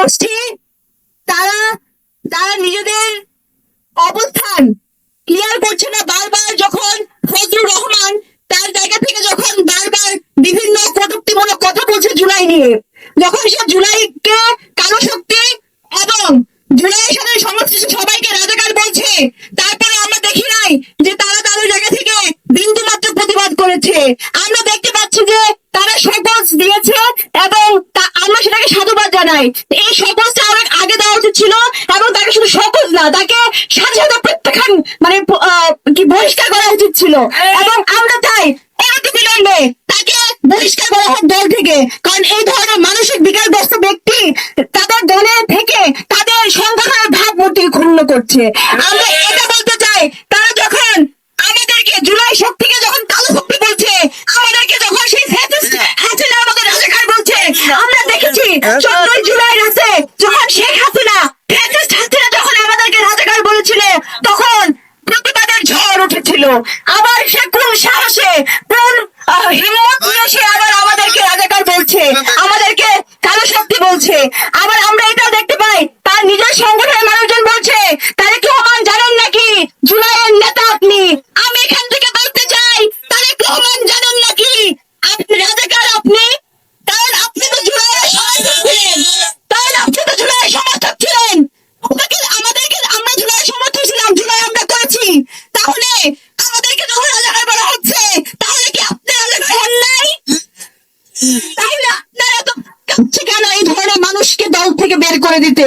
গোষ্ঠী তারা তারা নিজেদের অবস্থান ক্লিয়ার করছে না। বারবার যখন ফজলুর রহমান তার জায়গা থেকে যখন বারবার বিভিন্ন কটুক্তিমূলক কথা বলছে জুলাই নিয়ে, যখন সে জুলাইকে কালো শক্তি এবং জুলাইয়ের সাথে সমস্ত সবাইকে রাজাকার বলছে, তারপরে আমরা দেখি নাই যে তারা তাদের জায়গা থেকে বিন্দু মাত্র প্রতিবাদ করেছে। আমরা সাধুবাদ জানাই এই সকজটা অনেক আগে দেওয়া উচিত ছিল এবং তাকে শুধু সকজ না, তাকে সাথে সাথে প্রত্যাখ্যান মানে কি বহিষ্কার করা উচিত ছিল। এবং আমরা চাই তাকে বহিষ্কার করা হোক দল থেকে। কারণ এই ধরনের মানসিক ব্যক্তি তাদের দলে থেকে তাদের সংগঠনের ভাবমূর্তি ক্ষুণ্ণ করছে। আমরা এটা বলতে চাই, তারা যখন আমাদেরকে জুলাই শক্তিকে যখন কালো শক্তি বলছে, আমাদেরকে যখন সেই আমাদের রাজাকার বলছে, আমরা দেখেছি চোদ্দই জুলাই রাতে যখন শেখ হাসিনা ফ্যাসিস্ট হাসিনা যখন আমাদেরকে রাজাকার বলেছিল তখন প্রতিবাদের ঝড় উঠেছিল আবার সে কোন সাহসে কোন হিম্মত নিয়ে সে আবার তাহলে আপনারা তো কাঁপছে কেন এই ধরনের মানুষকে দল থেকে বের করে দিতে।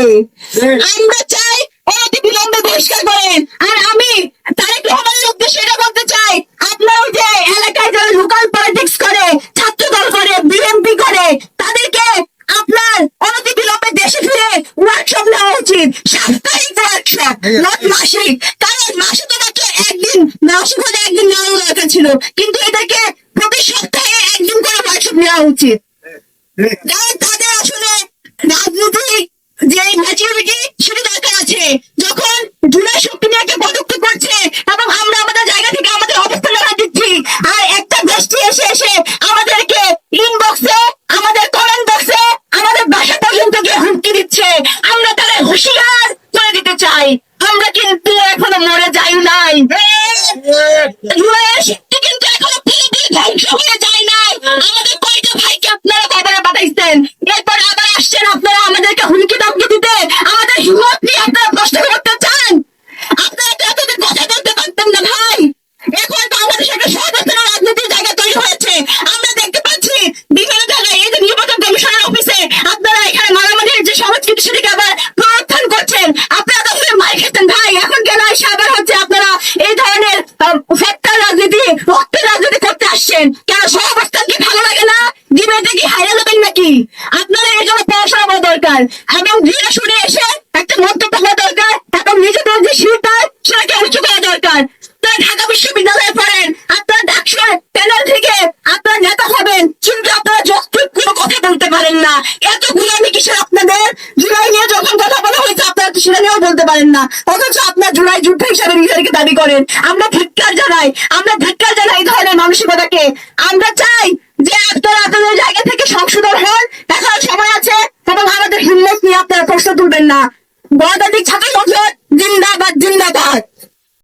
আমরা চাই অতি বিলম্বে বহিষ্কার করেন। আর আমি তারেক রহমানের উদ্দেশ্যে এটা বলতে চাই আপনার ওই যে এলাকায় যারা লোকাল পলিটিক্স করে ছাত্র দল করে বিএমপি করে তাদেরকে আপনার অনতি বিলম্বে দেশে ফিরে ওয়ার্কশপ নেওয়া উচিত। সাপ্তাহিক ওয়ার্কশপ নট মাসিক। কারণ মাসে তো মাত্র একদিন মাসিক হলে একদিন নেওয়া দরকার ছিল। কিন্তু এটাকে নেওয়া উচিত। তাদের আসলে রাজনৈতিক যে ম্যাচুরিটি সেটা দরকার আছে। যখন জুলাই শক্তি নিয়ে একটা পদক্ষেপ করছে এবং আমরা আমাদের জায়গা থেকে আমাদের অবস্থান দিচ্ছি আর একটা গোষ্ঠী এসে এসে আমাদেরকে ইনবক্সে আমাদের কমেন্ট বক্সে আমাদের বাসা পর্যন্ত গিয়ে হুমকি দিচ্ছে। আমরা তাদের হুঁশিয়ার করে দিতে চাই। আমরা কিন্তু এখনও মরে যাই নাই। দরকার। এবং ধীরে শুনে এসে একটা মন্তব্য হওয়া দরকার, এবং নিজেদের যে শিল্পার সেটাকে উঁচু করা দরকার। ঢাকা বিশ্ববিদ্যালয়ে পড়েন, আপনারা ডাকসুর প্যানেল থেকে আপনারা নেতা হবেন, কিন্তু আপনারা যৌক্তিক কোনো কথা বলতে পারেন না। এত গুলামি কিসের আপনাদের? জুলাই নিয়ে যখন কথা বলা হয়েছে, আপনারা সেটা নিয়েও বলতে পারেন না। অথচ আপনার জুলাই যুদ্ধ হিসাবে নিজেদেরকে দাবি করেন। আমরা ধিক্কার জানাই, আমরা ধিক্কার জানাই এই ধরনের মানসিকতাকে। আমরা চাই যে আপনারা আপনাদের জায়গা থেকে সংশোধন হন এখন